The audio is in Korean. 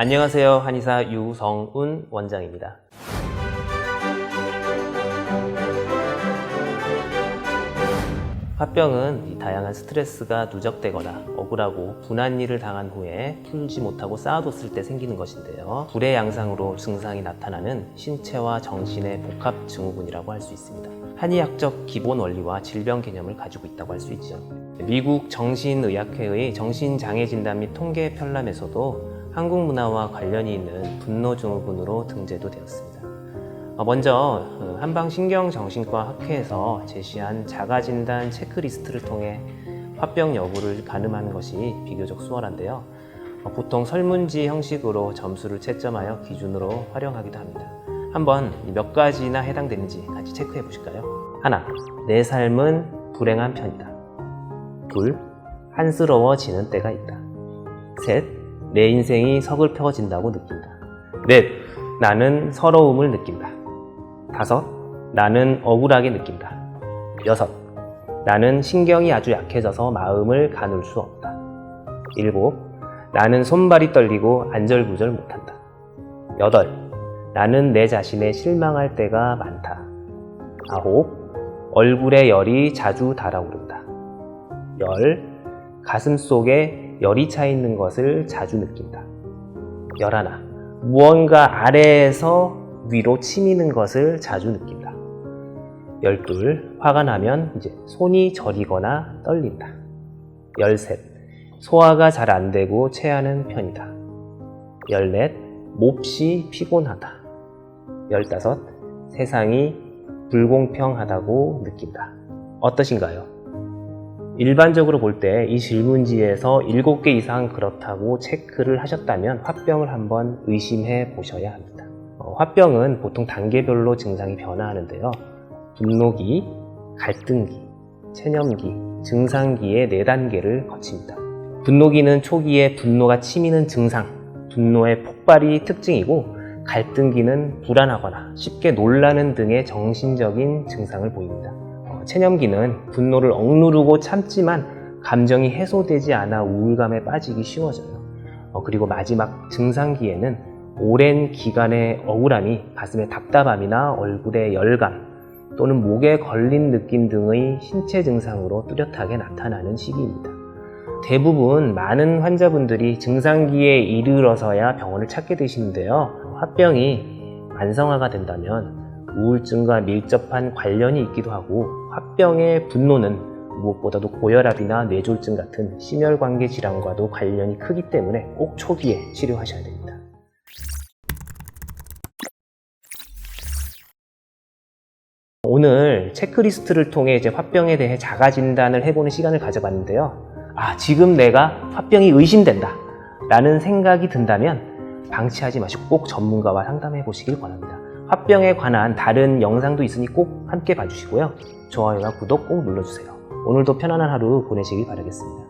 안녕하세요. 한의사 유성운 원장입니다. 화병은 이 다양한 스트레스가 누적되거나 억울하고 분한 일을 당한 후에 풀지 못하고 쌓아뒀을 때 생기는 것인데요. 불의 양상으로 증상이 나타나는 신체와 정신의 복합 증후군이라고 할 수 있습니다. 한의학적 기본 원리와 질병 개념을 가지고 있다고 할 수 있죠. 미국 정신의학회의 정신장애 진단 및 통계 편람에서도 한국 문화와 관련이 있는 분노 증후군으로 등재도 되었습니다. 어, 먼저 어, 한방신경정신과 학회에서 제시한 자가진단 체크리스트를 통해 화병 여부를 가늠하는 것이 비교적 수월한데요. 어, 보통 설문지 형식으로 점수를 채점하여 기준으로 활용하기도 합니다. 한번 몇 가지나 해당되는지 같이 체크해 보실까요? 하나, 내 삶은 불행한 편이다. 둘, 한스러워지는 때가 있다. 셋, 내 인생이 서글퍼진다고 느낀다. 넷, 나는 서러움을 느낀다. 다섯, 나는 억울하게 느낀다. 여섯, 나는 신경이 아주 약해져서 마음을 가눌 수 없다. 일곱, 나는 손발이 떨리고 안절부절 못한다. 여덟, 나는 내 자신에 실망할 때가 많다. 아홉, 얼굴에 열이 자주 달아오른다. 열, 가슴 속에 열이 차 있는 것을 자주 느낀다. 열하나, 무언가 아래에서 위로 치미는 것을 자주 느낀다. 열둘, 화가 나면 이제 손이 저리거나 떨린다. 열셋, 소화가 잘 안 되고 체하는 편이다. 열넷, 몹시 피곤하다. 열다섯, 세상이 불공평하다고 느낀다. 어떠신가요? 일반적으로 볼 때 이 질문지에서 7개 이상 그렇다고 체크를 하셨다면 화병을 한번 의심해 보셔야 합니다. 어, 화병은 보통 단계별로 증상이 변화하는데요. 분노기, 갈등기, 체념기, 증상기의 4단계를 거칩니다. 분노기는 초기에 분노가 치미는 증상, 분노의 폭발이 특징이고 갈등기는 불안하거나 쉽게 놀라는 등의 정신적인 증상을 보입니다. 어, 체념기는 분노를 억누르고 참지만 감정이 해소되지 않아 우울감에 빠지기 쉬워져요. 어, 그리고 마지막 증상기에는 오랜 기간의 억울함이 가슴에 답답함이나 얼굴에 열감 또는 목에 걸린 느낌 등의 신체 증상으로 뚜렷하게 나타나는 시기입니다. 대부분 많은 환자분들이 증상기에 이르러서야 병원을 찾게 되시는데요. 화병이 만성화가 된다면 우울증과 밀접한 관련이 있기도 하고 화병의 분노는 무엇보다도 고혈압이나 뇌졸중 같은 심혈관계 질환과도 관련이 크기 때문에 꼭 초기에 치료하셔야 됩니다. 오늘 체크리스트를 통해 이제 화병에 대해 자가 진단을 해보는 시간을 가져봤는데요. 아, 지금 내가 화병이 의심된다. 라는 생각이 든다면 방치하지 마시고 꼭 전문가와 상담해 보시길 바랍니다. 화병에 관한 다른 영상도 있으니 꼭 함께 봐주시고요. 좋아요와 구독 꼭 눌러주세요. 오늘도 편안한 하루 보내시길 바라겠습니다.